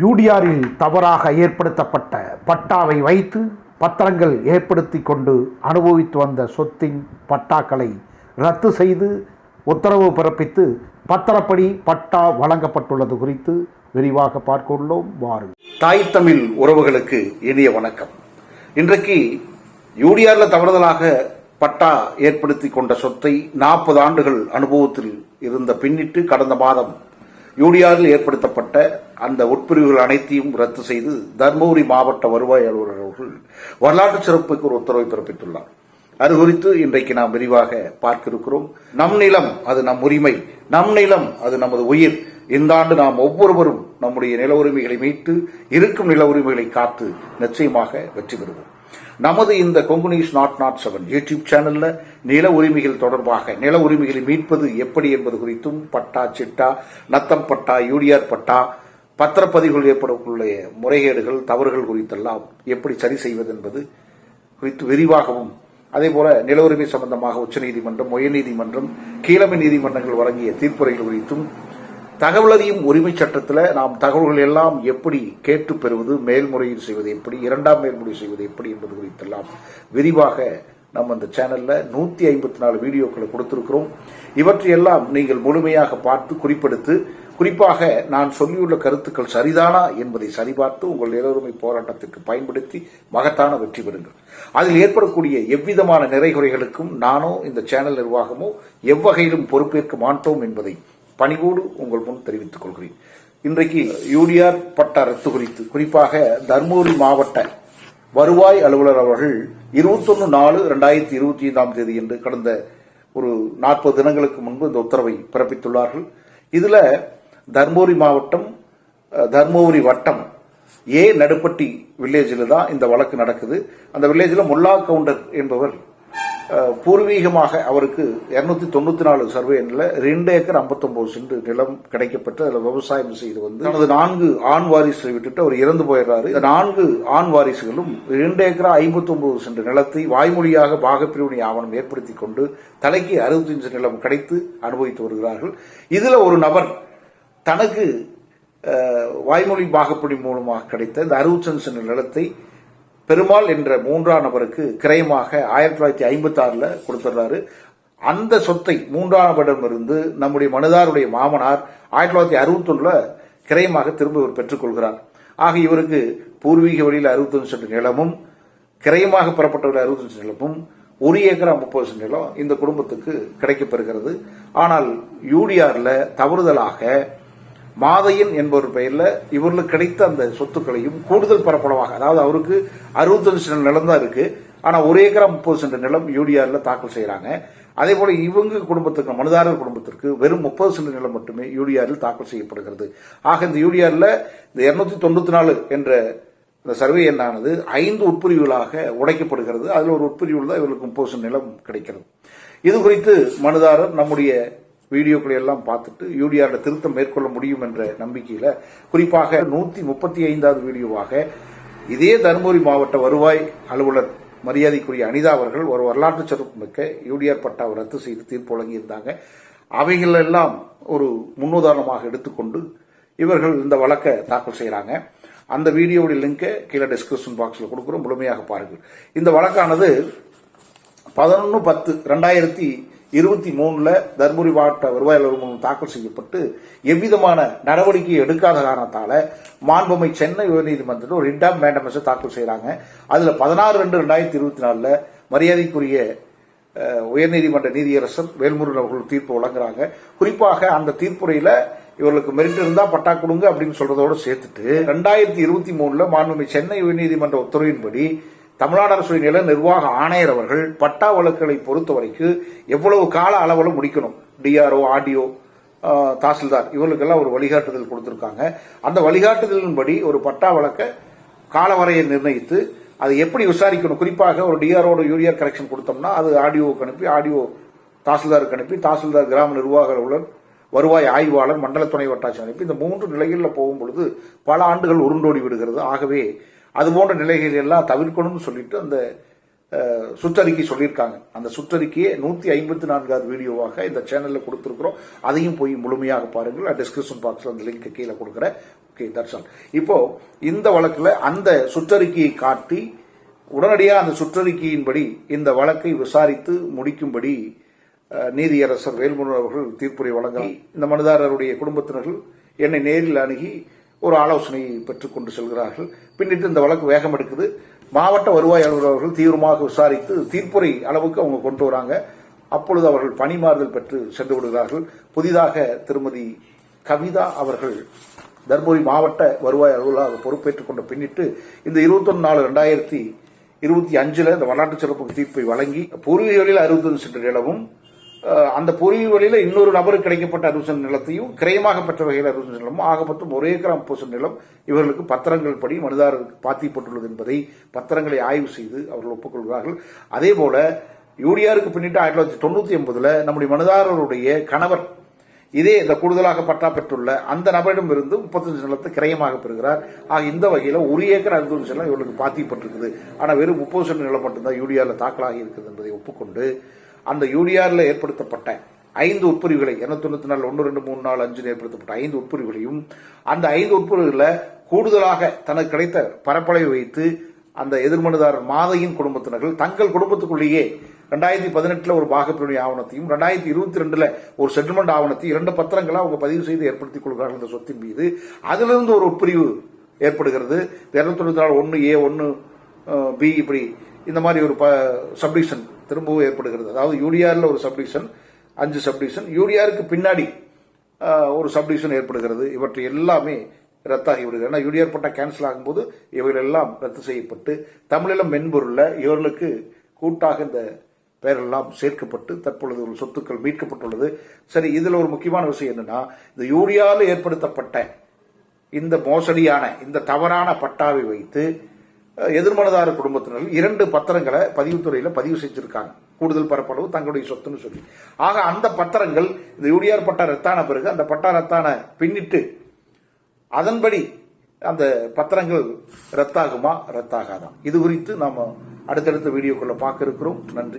யூடிஆரில் தவறாக ஏற்படுத்தப்பட்ட பட்டாவை வைத்து பத்திரங்கள் ஏற்படுத்தி கொண்டு அனுபவித்து வந்த சொத்தின் பட்டாக்களை ரத்து செய்து உத்தரவு பிறப்பித்து பத்திரப்படி பட்டா வழங்கப்பட்டுள்ளது குறித்து விரிவாக பார்க்க உள்ளோம் வாருங்கள். தாய் தமிழ் உறவுகளுக்கு இனிய வணக்கம். இன்றைக்கு யூடிஆர்ல தவறுதலாக பட்டா ஏற்படுத்தி கொண்ட சொத்தை நாற்பது ஆண்டுகள் அனுபவத்தில் இருந்த பின்னிட்டு கடந்த மாதம் யூடிஆரில் ஏற்படுத்தப்பட்ட அந்த உட்பிரிவுகள் அனைத்தையும் ரத்து செய்து தர்மபுரி மாவட்ட வருவாய் அலுவலர் அவர்கள் வரலாற்று சிறப்புக்கு ஒரு உத்தரவை பிறப்பித்துள்ளார். அது குறித்து இன்றைக்கு நாம் விரிவாக பார்க்க இருக்கிறோம் நம் நிலம் அது நம் உரிமை நம் நிலம் அது நமது உயிர். இந்த ஆண்டு நாம் ஒவ்வொருவரும் நம்முடைய நில உரிமைகளை மீட்டு இருக்கும் நில உரிமைகளை காத்து நிச்சயமாக வெற்றி பெறுவோம். நமது இந்த கொங்குனிஸ் நாட் நாட் செவன் யூடியூப் சேனல்ல நில உரிமைகள் தொடர்பாக நில உரிமைகளை மீட்பது எப்படி என்பது குறித்தும் பட்டா சிட்டா நத்தம் பட்டா யூடிஆர் பட்டா பத்திரப்பதிவுகள் ஏற்படக்கூடிய முறைகேடுகள் தவறுகள் குறித்தெல்லாம் எப்படி சரி செய்வது என்பது குறித்து விரிவாகவும் அதே போல நில உரிமை சம்பந்தமாக உச்சநீதிமன்றம் உயர்நீதிமன்றம் கீழமை நீதிமன்றங்கள் வழங்கிய தீர்ப்புரைகள் குறித்தும் தகவல் அறியும் உரிமை சட்டத்தில் நாம் தகவல்கள் எல்லாம் எப்படி கேட்டு பெறுவது மேல்முறையீடு செய்வது எப்படி இரண்டாம் மேல்முறை செய்வது எப்படி என்பது குறித்தெல்லாம் விரிவாக நம்ம இந்த சேனலில் நூற்றி ஐம்பத்தி நாலு வீடியோக்களை கொடுத்துருக்கிறோம். இவற்றையெல்லாம் நீங்கள் முழுமையாக பார்த்து குறிப்பெடுத்து குறிப்பாக நான் சொல்லியுள்ள கருத்துக்கள் சரிதானா என்பதை சரிபார்த்து உங்கள் நிலவுரிமை போராட்டத்திற்கு பயன்படுத்தி மகத்தான வெற்றி பெறுங்கள். அதில் ஏற்படக்கூடிய எவ்விதமான நிறைகுறைகளுக்கும் நானோ இந்த சேனல் நிர்வாகமோ எவ்வகையிலும் பொறுப்பேற்க மாட்டோம் என்பதை பணிவோடு உங்கள் முன் தெரிவித்துக் கொள்கிறேன். இன்றைக்கு யூடிஆர் பட்டா ரத்து குறித்து குறிப்பாக தர்மபுரி மாவட்ட வருவாய் அலுவலர் அவர்கள் இருபத்தொன்னு நாலு ரெண்டாயிரத்தி இருபத்தி ஐந்தாம் தேதி என்று கடந்த ஒரு நாற்பது தினங்களுக்கு முன்பு இந்த உத்தரவை பிறப்பித்துள்ளார்கள். இதில் தர்மபுரி மாவட்டம் தர்மபுரி வட்டம் ஏ நடுப்பட்டி வில்லேஜில் தான் இந்த வழக்கு நடக்குது. அந்த வில்லேஜில் முல்லா கவுண்டர் என்பவர் பூர்வீகமாக அவருக்கு இரநூத்தி தொண்ணூத்தி நாலு சர்வே எண்ணில் ரெண்டு ஏக்கர் 59 சென்ட் நிலம் கிடைக்கப்பட்டு அதில் விவசாயம் செய்து வந்து தனது நான்கு ஆண் வாரிசை விட்டுட்டு அவர் இறந்து போயிடுறாரு. இந்த நான்கு ஆண் வாரிசுகளும் ரெண்டு ஏக்கரா 59 சென்ட் நிலத்தை வாய்மொழியாக பாகப்பிரிவினை ஆவணம் ஏற்படுத்தி கொண்டு தலைக்கு 65 நிலம் கிடைத்து அனுபவித்து வருகிறார்கள். இதில் ஒரு நபர் தனக்கு வாய்மொழி பாகப்படி மூலமாக கிடைத்த இந்த அறுபத்தஞ்சு நிலத்தை பெருமாள் என்ற மூன்றாம் நபருக்கு கிரயமாக ஆயிரத்தி தொள்ளாயிரத்தி ஐம்பத்தி ஆறுல கொடுத்துடுறாரு. அந்த சொத்தை மூன்றாம் நபரிடமிருந்து நம்முடைய மனுதாருடைய மாமனார் ஆயிரத்தி தொள்ளாயிரத்தி அறுபத்தொன்னுல கிரயமாக திரும்ப இவர் பெற்றுக்கொள்கிறார் ஆக இவருக்கு பூர்வீக வழியில் அறுபத்தஞ்சு சென்ட் நிலமும் கிரயமாக பெறப்பட்டவர்கள் அறுபத்தஞ்சு நிலமும் ஒரு ஏக்கரா முப்பது சென்ட் நிலம் இந்த குடும்பத்துக்கு கிடைக்கப்பெறுகிறது. ஆனால் யூடிஆர்ல தவறுதலாக மாதையன் என்பவர் பெயரில் இவர்களுக்கு கிடைத்த அந்த சொத்துக்களையும் கூடுதல் பரப்பளவாக அதாவது அவருக்கு அறுபத்தஞ்சு சென்ட் நிலம் தான் இருக்கு. ஆனால் ஒரு ஏக்கரா முப்பது சென்ட் நிலம் யூடிஆரில் தாக்கல் செய்கிறாங்க அதே போல இவங்க குடும்பத்துக்கு மனுதாரர் குடும்பத்திற்கு வெறும் முப்பது சென்ட் நிலம் மட்டுமே யூடிஆரில் தாக்கல் செய்யப்படுகிறது. ஆக இந்த யூடிஆரில் இந்த இருநூத்தி தொண்ணூத்தி நாலு என்ற இந்த சர்வே எண்ணானது ஐந்து உட்பிரிவுகளாக உடைக்கப்படுகிறது. அதில் ஒரு உட்பிரிவில் தான் இவர்களுக்கு முப்பது சென்ட் நிலம் கிடைக்கிறது. இது குறித்து மனுதாரர் நம்முடைய வீடியோக்களை எல்லாம் பார்த்துட்டு யூடிஆர்ல திருத்தம் மேற்கொள்ள முடியும் என்ற நம்பிக்கையில் குறிப்பாக நூற்றி முப்பத்தி ஐந்தாவது வீடியோவாக இதே தருமபுரி மாவட்ட வருவாய் அலுவலர் மரியாதைக்குரிய அனிதா அவர்கள் ஒரு வரலாற்று சிறப்பு மிக்க யூடிஆர் பட்டாவை ரத்து செய்து தீர்ப்பு வழங்கியிருந்தாங்க. அவைகளெல்லாம் ஒரு முன்னுதாரணமாக எடுத்துக்கொண்டு இவர்கள் இந்த வழக்கை தாக்கல் செய்கிறாங்க அந்த வீடியோடைய லிங்கை கீழே டிஸ்கிரிப்ஷன் பாக்ஸில் கொடுக்குறோம். முழுமையாக பாருங்கள். இந்த வழக்கானது பதினொன்று பத்து ரெண்டாயிரத்தி இருபத்தி மூணுல தர்மபுரி மாவட்ட வருவாய் அலுவலகம் மூலம் தாக்கல் செய்யப்பட்டு எவ்விதமான நடவடிக்கை எடுக்காத காரணத்தால மாண்புமை சென்னை உயர்நீதிமன்றத்தில் ஒரு ரிட் ஆஃப் மேண்டமஸை தாக்கல் செய்யறாங்க. அதுல பதினாறு ரெண்டு ரெண்டாயிரத்தி இருபத்தி நாலுல மரியாதைக்குரிய உயர்நீதிமன்ற நீதியரசர் வேல்முருகன் அவர்கள் தீர்ப்பு வழங்குறாங்க. குறிப்பாக அந்த தீர்ப்புரையில இவர்களுக்கு மெரிட் இருந்தா பட்டா கொடுங்க அப்படின்னு சொல்றதோட சேர்த்துட்டு ரெண்டாயிரத்தி இருபத்தி மூணுல மாண்புமை சென்னை உயர்நீதிமன்ற உத்தரவின்படி தமிழ்நாடு அரசுடைய நில நிர்வாக ஆணையர் அவர்கள் பட்டா வழக்குகளை பொறுத்த வரைக்கும் எவ்வளவு கால அளவில் முடிக்கணும்? டிஆர்ஓ ஆர்டிஓ தாசில்தார் இவர்களுக்கெல்லாம் ஒரு வழிகாட்டுதல் கொடுத்துருக்காங்க. அந்த வழிகாட்டுதலின்படி ஒரு பட்டா வழக்கை காலவரையை நிர்ணயித்து அதை எப்படி விசாரிக்கணும்? குறிப்பாக ஒரு டிஆர்ஓட யூரியர் கரெக்ஷன் கொடுத்தோம்னா அது ஆடியோவுக்கு அனுப்பி ஆடியோ தாசில்தாருக்கு அனுப்பி தாசில்தார் கிராம நிர்வாக அலுவலர் வருவாய் ஆய்வாளர் மண்டல துணை வட்டாட்சி அனுப்பி இந்த மூன்று நிலைகளில் போகும் பொழுது பல ஆண்டுகள் உருண்டோடி விடுகிறது. ஆகவே அது போன்ற நிலைகள் எல்லாம் தவிர்க்கணும்னு சொல்லிட்டு அந்த சுற்றறிக்கை சொல்லியிருக்காங்க. அந்த சுற்றறிக்கையை நூற்றி ஐம்பத்தி நான்காவது வீடியோவாக இந்த சேனலில் கொடுத்துருக்குறோம். அதையும் போய் முழுமையாக பாருங்கள். டிஸ்கிரிப்ஷன் பாக்ஸில் அந்த லிங்க் கீழே கொடுக்குறேன். ஓகே தட்ஸ் ஆல் இப்போ இந்த வழக்கில் அந்த சுற்றறிக்கையை காட்டி உடனடியாக அந்த சுற்றறிக்கையின்படி இந்த வழக்கை விசாரித்து முடிக்கும்படி நீதியரசர் வேல்முருகன் அவர்கள் தீர்ப்புரை வழங்க இந்த மனுதாரருடைய குடும்பத்தினர்கள் என்னை நேரில் அணுகி ஒரு ஆலோசனையை பெற்றுக்கொண்டு செல்கிறார்கள். பின்னிட்டு இந்த வழக்கு வேகம் எடுக்குது. மாவட்ட வருவாய் அலுவலர் அவர்கள் தீவிரமாக விசாரித்து தீர்ப்புரை அளவுக்கு அவங்க கொண்டு வராங்க. அப்பொழுது அவர்கள் பணிமாறுதல் பெற்று சென்று விடுகிறார்கள். புதிதாக திருமதி கவிதா அவர்கள் தர்மபுரி மாவட்ட வருவாய் அலுவலராக பொறுப்பேற்றுக் கொண்ட பின்னிட்டு இந்த இருபத்தொன்று நாலு ரெண்டாயிரத்தி இருபத்தி அஞ்சில் இந்த வரலாற்று சிறப்பு தீர்ப்பை வழங்கி பூர்வீக அறுபத்தொன்று அறுபத்தஞ்சு சென்ற நிலவும் அந்த பூர்வீக இன்னொரு நபருக்கு கிடைக்கப்பட்ட அறுபது நிலத்தையும் கிரயமாக பெற்ற வகையில் அறுபது நிலமும் ஆக மொத்தம் ஒரே கிராம் முப்பது நிலம் இவர்களுக்கு பத்திரங்கள் படி மனுதாரருக்கு பாத்திப்பட்டுள்ளது என்பதை பத்திரங்களை ஆய்வு செய்து அவர்கள் ஒப்புக்கொள்கிறார்கள். அதே போல யூடிஆருக்கு பின்னிட்டு ஆயிரத்தி தொள்ளாயிரத்தி தொண்ணூற்றி ஒன்பதில் நம்முடைய மனுதாரருடைய கணவர் இதே இந்த கூடுதலாக பட்டா பெற்றுள்ள அந்த நபரிடம் இருந்து முப்பத்தஞ்சு நிலத்தை கிரயமாக பெறுகிறார். ஆக இந்த வகையில் ஒரு ஏக்கர் அறுபது நிலம் இவர்களுக்கு பாத்திப்பட்டிருக்குது ஆனால் வெறும் முப்பது சென்ட் நிலம் மட்டும்தான் யூடிஆரில் தாக்கலாகி இருக்குது என்பதை ஒப்புக்கொண்டு அந்த யூடிஆரில் ஏற்படுத்தப்பட்ட ஐந்து உட்பிரிவுகளை இருநூத்தி தொண்ணூத்தி நாலு ஒன்று ரெண்டு மூணு நாலு அஞ்சு ஏற்படுத்தப்பட்ட ஐந்து உட்பிரிவுகளையும் அந்த ஐந்து உட்பிரிவுகளில் கூடுதலாக தனக்கு கிடைத்த பரப்பளவை வைத்து அந்த எதிர்மனுதாரர் மாதையின் குடும்பத்தினர்கள் தங்கள் குடும்பத்துக்குள்ளேயே ரெண்டாயிரத்தி பதினெட்டில் ஒரு பாகப்பிரிவினை ஆவணத்தையும் ரெண்டாயிரத்தி இருபத்தி ரெண்டில் ஒரு செட்டில்மெண்ட் ஆவணத்தையும் இரண்டு பத்திரங்களை அவங்க பதிவு செய்து ஏற்படுத்திக் கொள்கிறார்கள் இந்த சொத்தின் மீது அதிலிருந்து ஒரு உட்பிரிவு ஏற்படுகிறது. இரநூத்தி தொண்ணூத்தி நாலு ஒன்று ஏ ஒன்று பி இப்படி இந்த மாதிரி ஒரு சப்டிஷன் திரும்பவும் ஏற்படுகிறது. அதாவது யூடிஆரில் ஒரு சப்டிவிஷன் அஞ்சு சப்டிஷன் யூடிஆருக்கு பின்னாடி ஒரு சப்டிஷன் ஏற்படுகிறது. இவற்றை எல்லாமே ரத்தாகி விடுகிறது ஏன்னா யூடிஆர் பட்டா கேன்சல் ஆகும்போது இவைகளெல்லாம் ரத்து செய்யப்பட்டு தமிழிலம் மென்பொருளில் இவர்களுக்கு கூட்டாக இந்த பெயரெல்லாம் சேர்க்கப்பட்டு தற்பொழுது ஒரு சொத்துக்கள் மீட்கப்பட்டுள்ளது. சரி இதில் ஒரு முக்கியமான விஷயம் என்னன்னா இந்த யூடியாவில் ஏற்படுத்தப்பட்ட இந்த மோசடியான இந்த தவறான பட்டாவை வைத்து எதிர்மனதார குடும்பத்தினர் இரண்டு பத்திரங்களை பதிவுத்துறையில் பதிவு செஞ்சிருக்காங்க. கூடுதல் பரப்பளவு தங்களுடைய சொத்துன்னு சொல்லி. ஆக அந்த பத்திரங்கள் இந்த யூடிஆர் பட்டா ரத்தான பிறகு அந்த பட்டா ரத்தான பின்னிட்டு அதன்படி அந்த பத்திரங்கள் ரத்தாகுமா ரத்தாகாதான் இது குறித்து நாம் அடுத்தடுத்த வீடியோக்குள்ள பார்க்க இருக்கிறோம். நன்றி.